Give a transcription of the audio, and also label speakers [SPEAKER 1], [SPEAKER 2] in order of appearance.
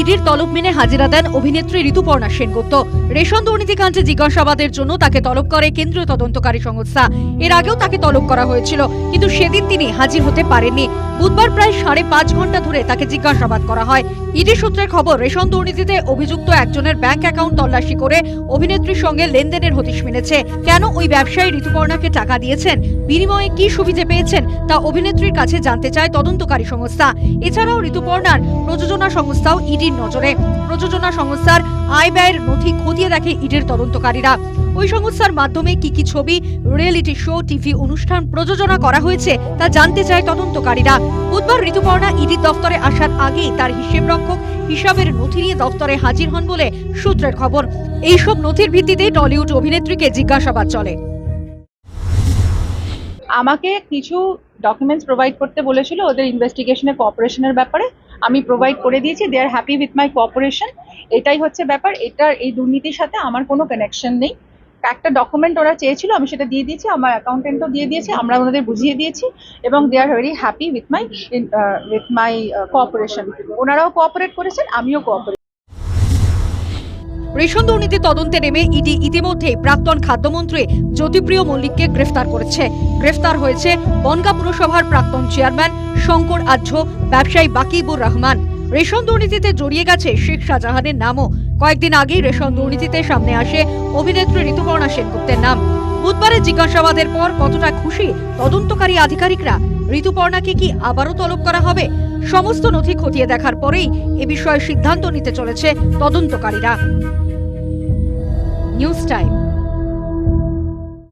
[SPEAKER 1] ইডির তলব মেনে হাজিরা দেন অভিনেত্রী ঋতুপর্ণা সেনগুপ্ত। রেশন দুর্নীতিকাণ্ডে জিজ্ঞাসাবাদের জন্য তাকে তলব করে কেন্দ্রীয় তদন্তকারী সংস্থা। এর আগেও তাকে তলব করা হয়েছিল, কিন্তু সেদিন তিনি হাজির হতে পারেননি। বুধবার প্রায় সাড়ে পাঁচ ঘণ্টা ধরে তাকে জিজ্ঞাসাবাদ করা হয়। ইডি সূত্রের খবর, রেশন দুর্নীতিতে অভিযুক্ত একজনের ব্যাংক অ্যাকাউন্ট তল্লাশি করে অভিনেত্রীর সঙ্গে লেনদেনের হদিশ মিলেছে কেন ওই ব্যবসায়ী ঋতুপর্ণাকে টাকা দিয়েছেন? বিনিময়ে কি সুবিধে পেয়েছেন? তা অভিনেত্রীর কাছে জানতে চায় তদন্তকারী সংস্থা। এছাড়াও ঋতুপর্ণার প্রযোজনা সংস্থাও ইডির নজরে। প্রযোজনা সংস্থার আয় ব্যয়ের নথি খতিয়ে দেখে ইডির তদন্তকারীরা। ওই সংস্থার মাধ্যমে কি কি ছবি রিয়েলিটি শো টিভি অনুষ্ঠান প্রযোজনা করা হয়েছে তা জানতে চায় তদন্তকারীরা। বুধবার ঋতুপর্ণা ইডি দফতরে আসার আগেই তার হিসেব রক্ষক হিসাবের নথি নিয়ে দফতরে হাজির হন বলে সূত্রের খবর। এইসব নথির ভিত্তিতে টলিউড অভিনেত্রীকে জিজ্ঞাসাবাদ চলে।
[SPEAKER 2] আমাকে কিছু ডকুমেন্টস প্রোভাইড করতে বলেছিল ওদের ইনভেস্টিগেশনের কোঅপারেশনের ব্যাপারে। আমি প্রোভাইড করে দিয়েছি they are happy with my cooperation এটাই হচ্ছে ব্যাপার, এটার এই দুর্নীতির সাথে আমার কোনো কানেকশন নেই। একটা ডকুমেন্ট ওরা চেয়েছিল, আমি সেটা দিয়ে দিয়েছি, আমার অ্যাকাউন্টেন্টও দিয়ে দিয়েছি, আমরা ওনাদের বুঝিয়ে দিয়েছি এবং they are very happy with my with my cooperation ওনারাও কোঅপারেট করেছেন, আমিও কোঅপারেট
[SPEAKER 1] রেশন দুর্নীতি তদন্তে নেমে ইডি ইতিমধ্যেই প্রাক্তন খাদ্যমন্ত্রী জ্যোতিপ্রিয় মল্লিককে গ্রেফতার করেছে। গ্রেফতার হয়েছে বনগা পুরসভার প্রাক্তন চেয়ারম্যান শঙ্কর আহ্য, ব্যবসায়ী বাকিবুর রহমান। রেশন দুর্নীতিতে জড়িয়ে গেছে শেখ শাহজাহানের নামও। কয়েকদিন আগেই রেশন দুর্নীতিতে সামনে আসে অভিনেত্রী ঋতুপর্ণা সেনগুপ্তের নাম। বুধবারের জিজ্ঞাসাবাদের পর কতটা খুশি তদন্তকারী আধিকারিকরা? ঋতুপর্ণাকে কি আবারও তলব করা হবে? সমস্ত নথি খতিয়ে দেখার পরেই এ বিষয়ে সিদ্ধান্ত নিতে চলেছে তদন্তকারীরা। News time.